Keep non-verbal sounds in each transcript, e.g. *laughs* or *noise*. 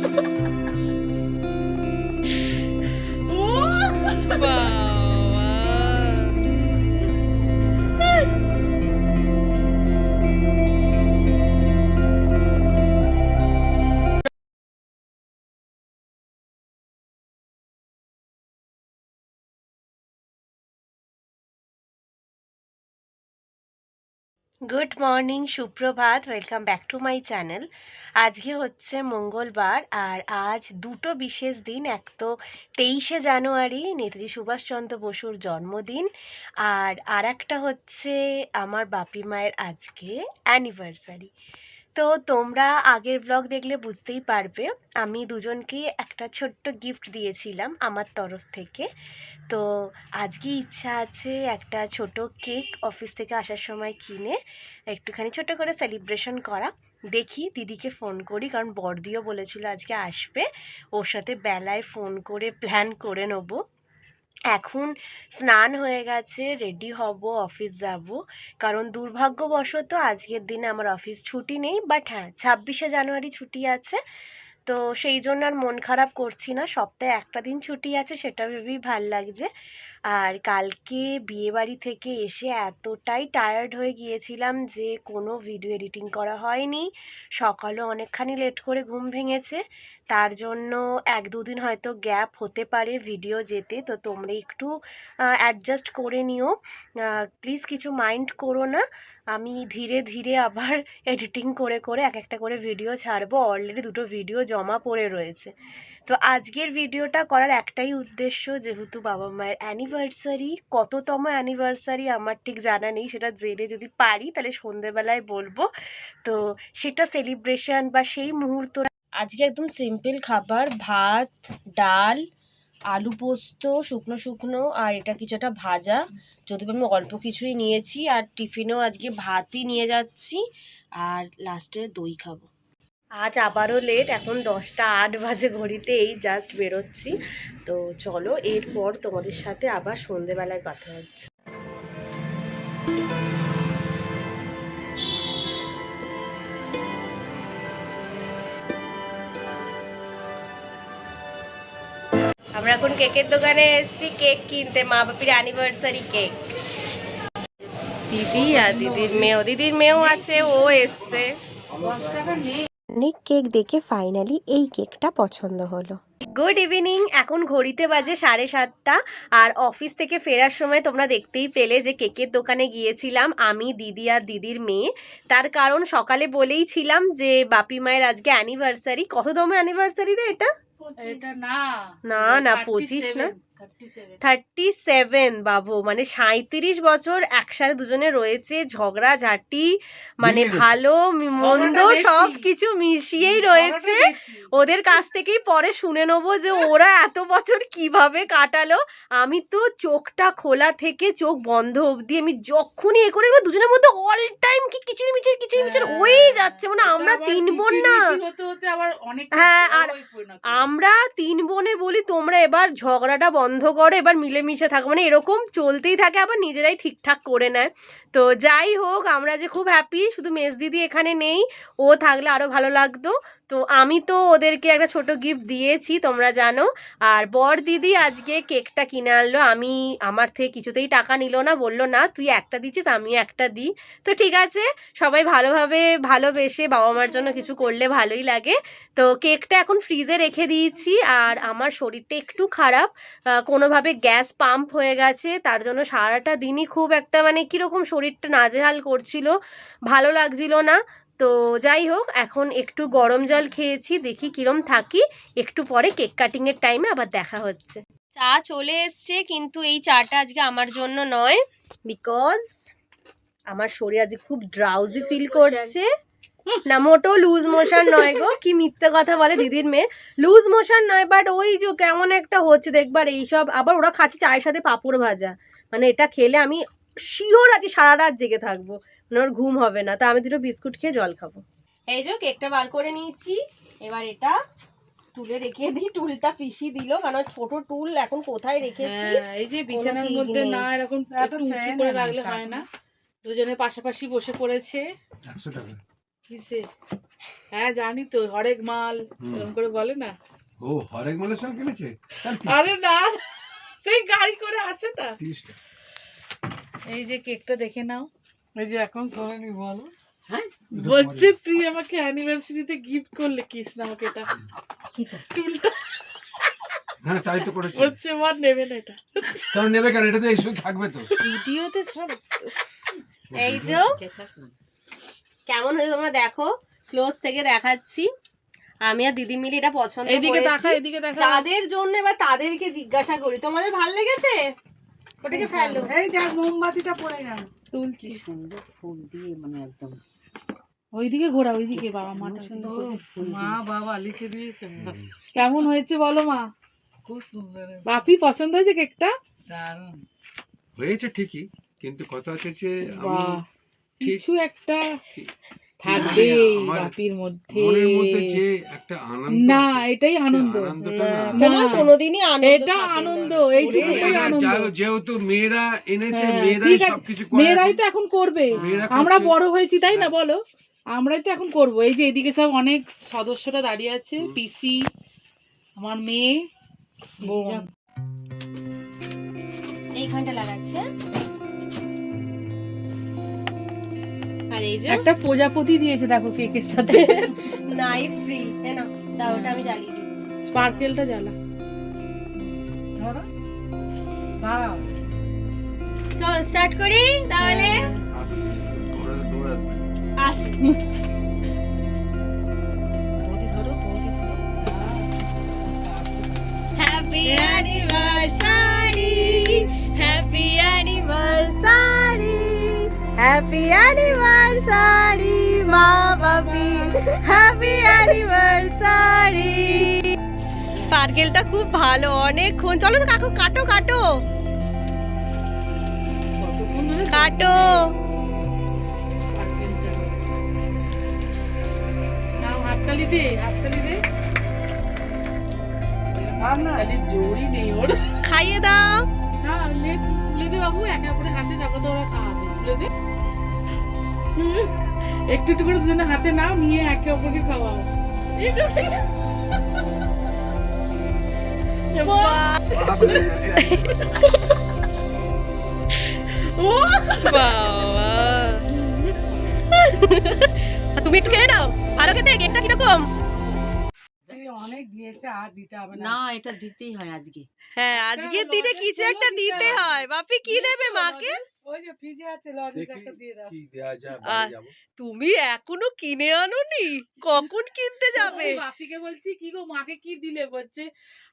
Ha ha ha! Good morning সুপ্রভাত welcome back to my channel আজকে হচ্ছে মঙ্গলবার আর আজ দুটো বিশেষ দিন, এক তো তেইশে জানুয়ারি, নেতাজি সুভাষচন্দ্র বসুর জন্মদিন আর আর একটা হচ্ছে আমার বাপি মায়ের আজকে অ্যানিভার্সারি তো তোমরা আগের ব্লগ দেখলে বুঝতেই পারবে, আমি দুজনকেই একটা ছোট্ট গিফট দিয়েছিলাম আমার তরফ থেকে। তো আজকে ইচ্ছা আছে একটা ছোট কেক অফিস থেকে আসার সময় কিনে একটুখানি ছোট করে সেলিব্রেশন করা। দেখি, দিদিকে ফোন করি, কারণ বর্দিও বলেছিল আজকে আসবে। ওর সাথে বেলায় ফোন করে প্ল্যান করে নেব। এখন স্নান হয়ে গেছে রেডি হব অফিস যাব। কারণ দুর্ভাগ্যবশত আজকের দিনে আমার অফিস ছুটি নেই বাট হ্যাঁ ছাব্বিশে জানুয়ারি ছুটি আছে। তো সেই জন্য আর মন খারাপ করছি না, সপ্তাহে একটা দিন ছুটি আছে, সেটা ভেবেই ভালো লাগছে। আর কালকে বিয়েবাড়ি থেকে এসে এতটাই টায়ার্ড হয়ে গিয়েছিলাম যে কোনো ভিডিও এডিটিং করা হয়নি। সকালেও অনেকখানি লেট করে ঘুম ভেঙেছে। তার জন্য এক দুদিন হয়তো গ্যাপ হতে পারে ভিডিও যেতে। তো তোমরা একটু অ্যাডজাস্ট করে নিও। প্লিজ কিছু মাইন্ড করো না। আমি ধীরে ধীরে আবার *laughs* এডিটিং করে করে এক একটা করে ভিডিও ছাড়বো। অলরেডি দুটো ভিডিও জমা পড়ে রয়েছে। তো আজকের ভিডিওটা করার একটাই উদ্দেশ্য যেহেতু বাবা মায়ের অ্যানিভার্সারি কততম অ্যানিভার্সারি আমার ঠিক জানা নেই, সেটা জেনে যদি পারি তাহলে সন্ধেবেলায় বলব। তো সেটা সেলিব্রেশন বা সেই মুহূর্ত আজকে একদম সিম্পল খাবার, ভাত, ডাল, আলু পোস্ত, শুকনো শুকনো আর এটা কিছু একটা ভাজা। যদিও আমি অল্প কিছুই নিয়েছি আর টিফিনেও আজকে ভাতই নিয়ে যাচ্ছি আর লাস্টে দই খাব। আজ আবারও লেট এখন দশটা আট বাজে ঘড়িতে এই জাস্ট বেরোচ্ছি। তো চলো, এরপর তোমাদের সাথে আবার সন্ধেবেলায় কথা হচ্ছে। আমরা এখন কেকের দোকানে এসেছি, কেক কিনতে, মা বাপির অ্যানিভার্সারি কেক। দিদি আর দিদির মেয়েও দিদির মেয়েও আছে, ও এসছে। অনেক কেক দেখে ফাইনালি এই কেকটা পছন্দ হলো। গুড ইভিনিং এখন ঘড়িতে বাজে সাড়ে সাতটা আর অফিস থেকে ফেরার সময় তোমরা দেখতেই পেলে যে কেকের দোকানে গিয়েছিলাম আমি দিদি আর দিদির মেয়ে। তার কারণ সকালে বলেই ছিলাম যে বাপি মায়ের আজকে অ্যানিভার্সারি কততম অ্যানিভার্সারি রে এটা? এটা না না না পঁচিশ না। থার্টি সেভেন বাবু। মানে সাঁত্রিশ বছর একসাথে দুজনে রয়েছে ঝগড়া ঝাঁটি মানে ভালো মন্দ সব কিছু মিশিয়েই রয়েছে। ওদের কাছ থেকেই পরে শুনে নেব যে ওরা এত বছর কীভাবে কাটালো। আমি তো চোখটা খোলা থেকে চোখ বন্ধ অবধি আমি যখনই এ করে দুজনের মধ্যে অল টাইম কি কিচির মিচির কিচির মিচির হ্যাঁ, হয়েই যাচ্ছে মানে আমরা তিন বোন না। হ্যাঁ, আর আমরা তিন বোনে বলি তোমরা এবার ঝগড়াটা বন্ধ করো এবার মিলেমিশে থাকো মানে এরকম চলতেই থাকে আবার নিজেরাই ঠিকঠাক করে নেয়। তো যাই হোক, আমরা যে খুব হ্যাপি শুধু মেজ দিদি এখানে নেই, ও থাকলে আরও ভালো লাগতো। তো আমি তো ওদেরকে একটা ছোট গিফট দিয়েছি, তোমরা জানো। আর বর দিদি আজকে কেকটা কিনে আনলো। আমি আমার থেকে কিছুতেই টাকা নিল না, বলল, না, তুই একটা দিচ্ছিস, আমি একটা দিই। তো ঠিক আছে, সবাই ভালোভাবে ভালোবেসে বাবা মার জন্য কিছু করলে ভালোই লাগে। তো কেকটা এখন ফ্রিজে রেখে দিয়েছি, আর আমার শরীরটা একটু খারাপ। কোনোভাবে গ্যাস পাম্প হয়ে গেছে, তার জন্য সারাটা দিনই খুব একটা মানে কীরকম শরীরটা নাজেহাল করছিল ভালো লাগছিল না। তো যাই হোক এখন একটু গরম জল খেয়েছি দেখি কিরম থাকি। একটু পরে কেক কাটিংয়ের টাইমে আবার দেখা হচ্ছে। চা চলে এসছে কিন্তু এই চাটা আজকে আমার জন্য নয় বিকজ আমার শরীর আজকে খুব ড্রাউজি ফিল করছে। না মোটো লুজ মোশন নয় গো কি মিথ্যে কথা বলে দিদির মেয়ে। লুজ মোশন নয় বাট ওই যে কেমন একটা হচ্ছে দেখবার এইসব আবার ওরা খাচ্ছে চায়ের সাথে পাঁপড় ভাজা। মানে এটা খেলে আমি শিওর আছি সারা রাত জেগে থাকব। মানে ওর ঘুম হবে না তা আমি দুটো বিস্কুট খেয়ে জল খাব। এই যে কেকটা বার করে নিয়েছি এবার এটা টুলে রেখে দিই টুলটা পিষি দিল কারণ ছোট টুল এখন কোথায় রেখেছি? হ্যাঁ, এই যে বিছানার মধ্যে না এরকম উঁচু করে রাখলে হয় না। দুজনে পাশাপাশি বসে পড়েছে। একশো টাকা। কিসে? হ্যাঁ জানি তো হরেক মাল এরকম করে বলে না। ও হরেক মালের সঙ্গে কিনেছে? আরে না সেই গাড়ি করে আসে না। এই যে কেকটা দেখে নাও। এই যে এখন শোনেনি বলো। হ্যাঁ? বলছে তুই আমাকে অ্যানিভার্সারিতে গিফট করলে কিস না আমাকে এটা। টুলটা হ্যাঁ তাই তো করেছে। বলছে আমার নেবে না এটা। কারণ নেবে কেন? এটা তো এইসব থাকবে তো। ভিডিওতে সব এই যে কেমন হয়েছে তোমরা দেখো? ক্লোজ থেকে দেখাচ্ছি। আমি আর দিদি মিলে এটা পছন্দ করেছি। তাকা এদিকে দেখা। যাদের জন্য এবার তাদেরকে জিজ্ঞাসা করি। তোমাদের ভালো লেগেছে? ওটাকে ফেলো। এই দেখ মোমবাতিটা পড়ে গেল। তুলছি। সুন্দর ফুল দিয়ে মানে একদম। ওইদিকে ঘোরা ওইদিকে বাবা মাটা সুন্দর মা বাবা লিখে দিয়েছে। কেমন হয়েছে বলো মা? খুব সুন্দর। বাপি পছন্দ হয়েছে কেকটা? দারুণ। হয়েছে ঠিকই কিন্তু কথা হচ্ছে যে আমি কিছু একটা থাকবে আমার বাপির মধ্যে। মনের মধ্যে যে একটা আনন্দ না এটাই আনন্দ। তোমার কোনোদিনই এটা আনন্দ এইটুকুই আনন্দ। যেহেতু মেয়েরা এনেছে হ্যাঁ, মেয়েরাই সবকিছু মেয়েরাই তো এখন করবে। আমরা বড় হয়েছি তাই না হ্যাঁ। বলো? আমরাই তো এখন করব। এই যে এদিকে সব অনেক সদস্যরা দাঁড়িয়ে আছে পিসি আমার মেয়ে বোন। এইখানটা লাগাচ্ছে। আর এই যে? একটা প্রজাপতি দিয়েছে দেখো কেকের সাথে। নাইফ ফ্রি হ্যাঁ না দাও ওটা আমি জ্বালিয়ে দিচ্ছি। স্পার্কেলটা জ্বালা। ধরো। দাঁড়াও। চল স্টার্ট করি তাহলে? দৌড়াবে। আসুন বৌদি ধরো বৌদি ধরো হ্যাপি অ্যানিভার্সারি মা বাপি হ্যাপি অ্যানিভার্সারি স্পার্কেলটা খুব ভালো অনেকক্ষণ। চলো তো কাকু কাটো কাটো। কাটো। হাততালি দে হাততালি খাইয়ে দাও। না তুলে দে বাবু একে অপরের হাতে তারপরে তো ওরা হুম, একটু একটু করে দুজনে হাতে নাও, নিয়ে একে অপরকে খাওয়াও। তুমি একটু খেয়ে নাও। ভালো খেতে কেকটা কীরকম? দিয়েছে আর দিতে হবে না। না এটা দিতেই হয় আজকে। হ্যাঁ আজকের দিনে কিছু একটা দিতে হয়। বাপি কি দেবে মাকে? ওই যে ফ্রিজে আছে লজেন্স একটা দিয়ে দাও। কি দেয়া যায় আর- বাড়ি যাব। তুমি এখনও কিনে আনোনি? কখন কিনতে যাবে? বাপিকে বলছি কি গো মাকে কি দিলে? বলছে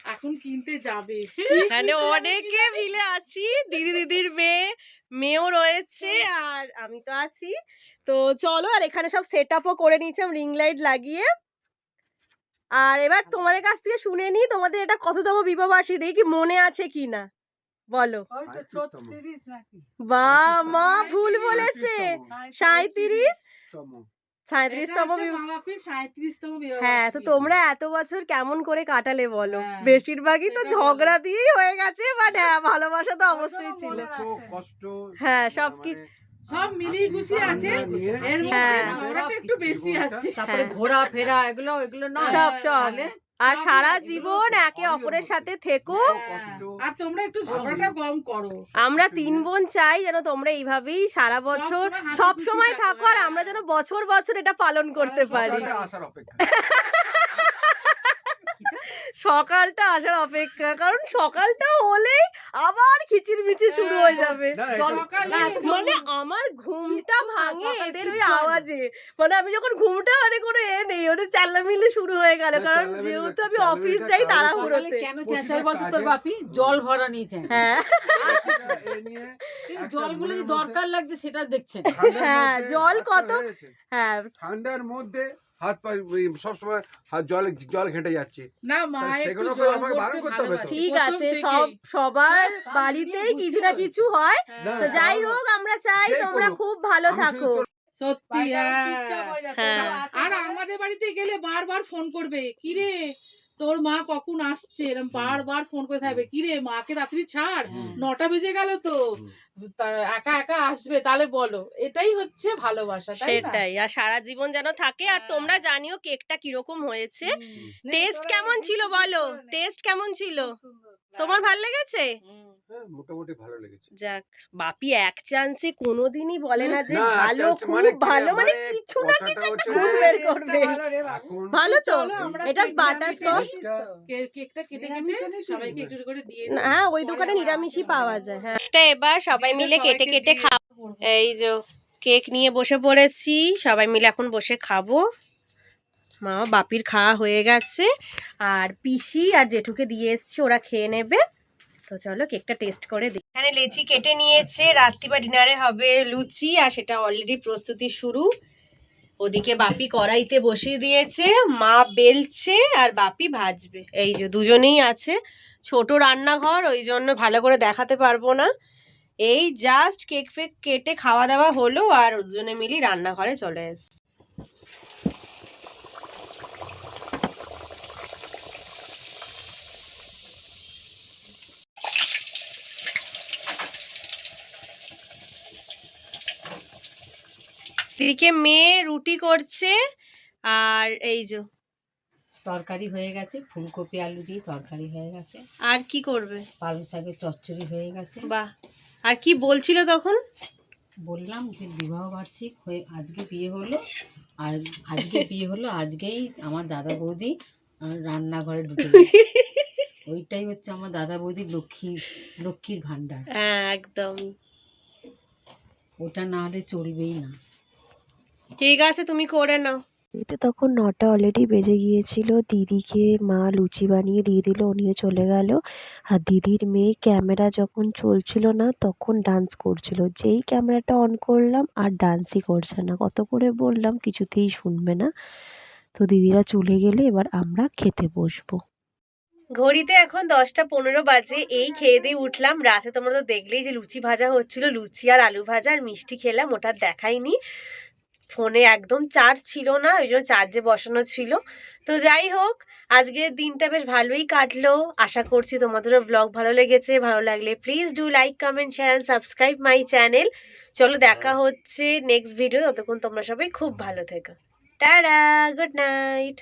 এখন কিনতে যাবে। *laughs* এখানে অনেকে মিলে আছি। দিদি দিদির মেয়ে মেয়েও রয়েছে আর আমি তো আছি। তো চলো আর এখানে সব সেট আপও করে নিয়েছিলাম রিং লাইট লাগিয়ে। আর এবার তোমাদের কাছ থেকে শুনে নি তোমাদের এটা কততম বিবাহবার্ষিকী দেখি মনে আছে কি না বলো। ওই তো 35 তম। ছত্রিশ নাকি? বা মা ভুল বলেছে। বিবাহ হ্যাঁ তো তোমরা এত বছর কেমন করে কাটালে বলো। হ্যাঁ, বেশিরভাগই তো ঝগড়া দিয়েই হয়ে গেছে বাট হ্যাঁ ভালোবাসা তো অবশ্যই ছিল। হ্যাঁ, মানে সবকিছু- সব মিলিয়ে গুছিয়ে আছে। এর হ্যাঁ। মধ্যে ঝগড়াটা একটু বেশি আছে। তারপরে হ্যাঁ। ঘোরা ফেরা এগুলো এগুলো নয়। সব সব। আর সারা জীবন একে অপরের সাথে থেকো। হ্যাঁ, আর তোমরা একটু ঝগড়াটা কম করো। আমরা তিন বোন চাই যেন তোমরা এইভাবেই সারা বছর সবসময় সব সময় থাকো, থাকো আর হ্যাঁ। আমরা যেন বছর বছর এটা পালন করতে পারি। সকালটা আসার অপেক্ষা কারণ সকালটা হলেই আবার খিচির শুরু হয়ে যাবে। না, এটা- জল- সকালে মানে আমার ঘুমটা ভাঙে এদের ওই হয়। আওয়াজে। মানে আমি যখন ঘুমটা মানে কোনো এ নেই ওদের চাল্লামিল্লি শুরু হয়ে গেল। কারণ যেহেতু আমি অফিস যাই তাড়াহুড়োতে। কেন চেঁচাই বলতো তোর বাপি জল ভরা নিয়েছে। হ্যাঁ। *laughs* জলগুলো যে দরকার লাগছে সেটা দেখছেন। হ্যাঁ, জল কত- হ্যাঁ। ঠান্ডার মধ্যে হাত পা সবসময় জল জল ঘেটে যাচ্ছে। না মা তা সেগুলো তো আমাকে বারণ করতে হবে ঠিক আছে সব সবার হ্যাঁ, বাড়িতেই কিছু না কিছু হয়। হ্যাঁ। তো যাই হোক আমরা চাই তোমরা খুব ভালো থাকো। সত্যি হ্যাঁ। হয়ে হ্যাঁ। আর আমাদের বাড়িতে গেলে বারবার ফোন করবে। কি রে তোর মা কখন আসছে? এরকম বারবার ফোন করে থাকবে। কিরে মাকে রাত্রি ছাড়। নটা বেজে গেল তো। একা একা আসবে তাহলে বলো। এটাই হচ্ছে ভালোবাসা সেটাই। আর সারা জীবন যেন থাকে। আর হ্যাঁ। তোমরা জানিও কেকটা কীরকম হয়েছে। টেস্ট কেমন ছিল বলো? টেস্ট কেমন ছিল? তোমার ভালো লেগেছে? হ্যাঁ মোটামুটি ভালো লেগেছে। যাক বাপি এক চান্সে কোনোদিনই বলে না যে ভালো খুব মানে ভালো মানে মানে কিছু না কিছু যে- বের করবে। ভালো তো। এটা কেক বাটার কেটে সস কেকটা কেটে কেটে সবাইকে একটু করে দিয়ে। হ্যাঁ ওই দোকানে নিরামিষই পাওয়া যায় হ্যাঁ। এটা এবার সবাই মিলে কেটে কেটে খাব এই যে কেক নিয়ে বসে পড়েছি সবাই মিলে এখন বসে খাব। মা বাপির খাওয়া হয়ে গেছে। আর পিসি আর জেঠুকে দিয়ে এসছি, ওরা খেয়ে নেবে। তো চলো কেকটা টেস্ট করে দিই এখানে লেচি কেটে নিয়েছে, রাত্রি বা ডিনারে হবে লুচি, আর সেটা অলরেডি প্রস্তুতি শুরু। ওদিকে বাপি কড়াইতে বসিয়ে দিয়েছে, মা বেলছে, আর বাপি ভাজবে। এই যে দুজনেই আছে। ছোট রান্নাঘর, ওই জন্য ভালো করে দেখাতে পারব না। এই জাস্ট কেক ফেক কেটে খাওয়া দাওয়া হলো, আর দুজনে মিলি রান্নাঘরে চলে এসছে। দিদিকে মেয়ে রুটি করছে আর এই যে। তরকারি হয়ে গেছে ফুলকপি আলু দিয়ে তরকারি হয়ে গেছে। আর কি করবে? পালং শাকের চচ্চড়ি হয়ে গেছে। বাহ! আর কি বলছিল তখন? বললাম যে বিবাহ বার্ষিক হয়ে আজকে বিয়ে হলো আর আজকে বিয়ে হলো আজকেই আমার দাদা বৌদি রান্নাঘরে ঢুকে *laughs* ওইটাই হচ্ছে আমার দাদা বৌদি লক্ষ্মী লক্ষ্মীর ভাণ্ডার। হ্যাঁ একদম। ওটা না হলে চলবেই না। ঠিক আছে তুমি করে নাও। এতে তখন নটা অলরেডি বেজে গিয়েছিল। দিদিকে মা লুচি বানিয়ে দিয়ে দিল নিয়ে চলে গেল। আর দিদির মেয়ে ক্যামেরা যখন চলছিল না তখন ডান্স করছিল। যেই ক্যামেরাটা অন করলাম আর ডান্সই করছে না। কত করে বললাম কিছুতেই শুনবে না। তো দিদিরা চলে গেলে এবার আমরা খেতে বসবো। ঘড়িতে এখন দশটা পনেরো বাজে এই খেয়ে দিয়ে উঠলাম। রাতে তোমরা তো দেখলেই যে লুচি ভাজা হচ্ছিল। লুচি আর আলু ভাজা আর মিষ্টি খেলাম ওটা দেখাইনি। ফোনে একদম চার্জ ছিল না ওই জন্য চার্জে বসানো ছিল। তো যাই হোক আজকের দিনটা বেশ ভালোই কাটলো। আশা করছি তোমাদেরও ব্লগ ভালো লেগেছে। ভালো লাগলে please do like comment share and subscribe my channel চলো দেখা হচ্ছে নেক্সট ভিডিও ততক্ষণ তোমরা সবাই খুব ভালো থেকো। Tata good night